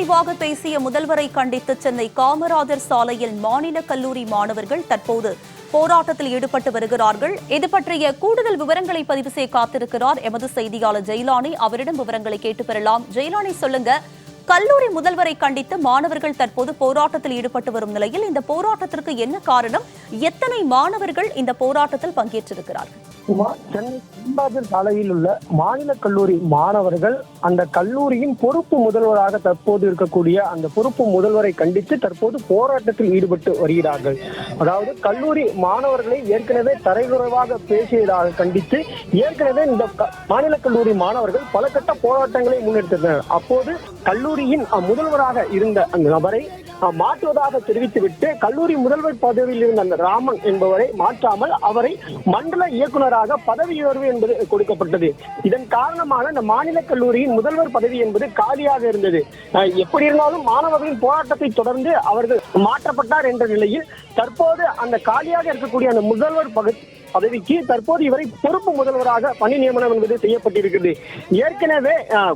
ஒத்திவைவாக பேசிய முதல்வரை கண்டித்து சென்னை காமராஜர் சாலையில் மாநில கல்லூரி மாணவர்கள் தற்போது போராட்டத்தில் ஈடுபட்டு வருகிறார்கள். இது பற்றிய கூடுதல் விவரங்களை பதிவு செய்ய காத்திருக்கிறார் எமது செய்தியாளர் ஜெயலானி. அவரிடம் விவரங்களை கேட்டு பெறலாம். ஜெயலானி சொல்லுங்க. கல்லூரி முதல்வரை கண்டித்து மாணவர்கள் தற்போது போராட்டத்தில் ஈடுபட்டு வரும் நிலையில் இந்த போராட்டத்திற்கு என்ன காரணம்? எத்தனை மாணவர்கள் இந்த போராட்டத்தில் பங்கேற்றிருக்கிறார்கள்? சுமார் சென்னை காமராஜர் சாலையில் உள்ள மாநில கல்லூரி மாணவர்கள் அந்த கல்லூரியின் பொறுப்பு முதல்வராக தற்போது இருக்கக்கூடிய அந்த பொறுப்பு முதல்வரை கண்டித்து தற்போது போராட்டத்தில் ஈடுபட்டு வருகிறார்கள். அதாவது கல்லூரி மாணவர்களை ஏற்கனவே தரைகுறைவாக பேசியதாக கண்டித்து ஏற்கனவே இந்த க- மாநில கல்லூரி மாணவர்கள் பல கட்ட போராட்டங்களை முன்னெடுத்திருந்தனர். அப்போது கல்லூரியின் முதல்வராக இருந்த அந்த நபரை மாற்றுவதாக தெரிவித்துவிட்டு கல்லூரி முதல்வர் பதவியில் இருந்த அந்த ராமன் என்பவரை மாற்றாமல் அவரை மண்டல இயக்குனராக பதவி உயர்வு என்பது கொடுக்கப்பட்டது. இதன் காரணமாக இந்த மாநில கல்லூரியின் முதல்வர் பதவி என்பது காலியாக இருந்தது. எப்படி இருந்தாலும் மாணவர்களின் போராட்டத்தை தொடர்ந்து அவர்கள் மாற்றப்பட்டார் என்ற நிலையில் தற்போது அந்த காலியாக இருக்கக்கூடிய அந்த முதல்வர் பகுதி பதவிக்கு தற்போது இவரை பொறுப்பு முதல்வராக பணி நியமனம் என்பது செய்யப்பட்டிருக்கிறது. ஏற்கனவே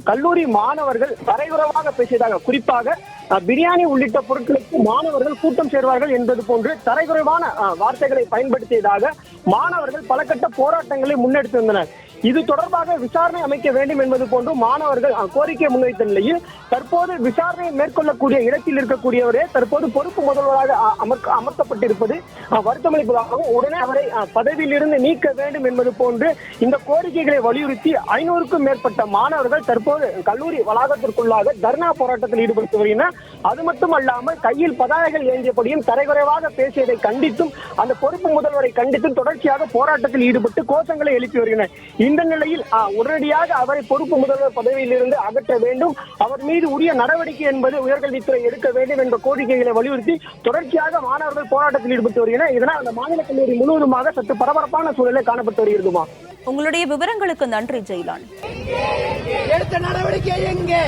கல்லூரி மாணவர்கள் தரையுறவாக பேசியதாக குறிப்பாக பிரியாணி உள்ளிட்ட பொருட்களுக்கு மாணவர்கள் கூட்டம் சேர்வார்கள் என்பது போன்று தரைகுறைவான வார்த்தைகளை பயன்படுத்தியதாக மாணவர்கள் பல கட்ட போராட்டங்களை முன்னெடுத்திருந்தனர் இது தொடர்பாக விசாரணை அமைக்க வேண்டும் என்பது போன்று மாணவர்கள் கோரிக்கை முன்வைத்த நிலையில் தற்போது விசாரணை மேற்கொள்ளக்கூடிய இடத்தில் இருக்கக்கூடியவரே தற்போது பொறுப்பு முதல்வராக அமர்க்க- அமர்த்தப்பட்டிருப்பது வருத்தமளிப்பதாகவும் உடனே அவரை பதவியிலிருந்து நீக்க வேண்டும் என்பது போன்று இந்த கோரிக்கைகளை வலியுறுத்தி ஐநூறுக்கும் மேற்பட்ட மாணவர்கள் தற்போது கல்லூரி வளாகத்திற்குள்ளாக தர்ணா போராட்டத்தில் ஈடுபட்டு வருகின்றனர். அது மட்டுமல்லாமல் கையில் பதாகைகள் ஏந்தியபடியும் தரைகுறைவாக பேசியதை கண்டித்தும் அந்த பொறுப்பு முதல்வரை கண்டித்தும் தொடர்ச்சியாக போராட்டத்தில் ஈடுபட்டு கோஷங்களை எழுப்பி வருகின்றனர். இந்த நிலையில் உடனடியாக அவரை பொறுப்பு முதல்வர் பதவியிலிருந்து அகற்ற வேண்டும். அவர் மீது உரிய நடவடிக்கை என்பது உயர்கல்வித்துறை எடுக்க வேண்டும் என்ற கோரிக்கைகளை வலியுறுத்தி தொடர்ச்சியாக மாணவர்கள் போராட்டத்தில் ஈடுபட்டு வருகின்றனர். இதனால் அந்த மாநில கல்லூரி முழுவதுமாக சற்று பரபரப்பான சூழலை காணப்பட்டு வருகிறதுமா? உங்களுடைய விவரங்களுக்கு நன்றி ஜெயலானி. எடுத்த நடவடிக்கை எங்கே?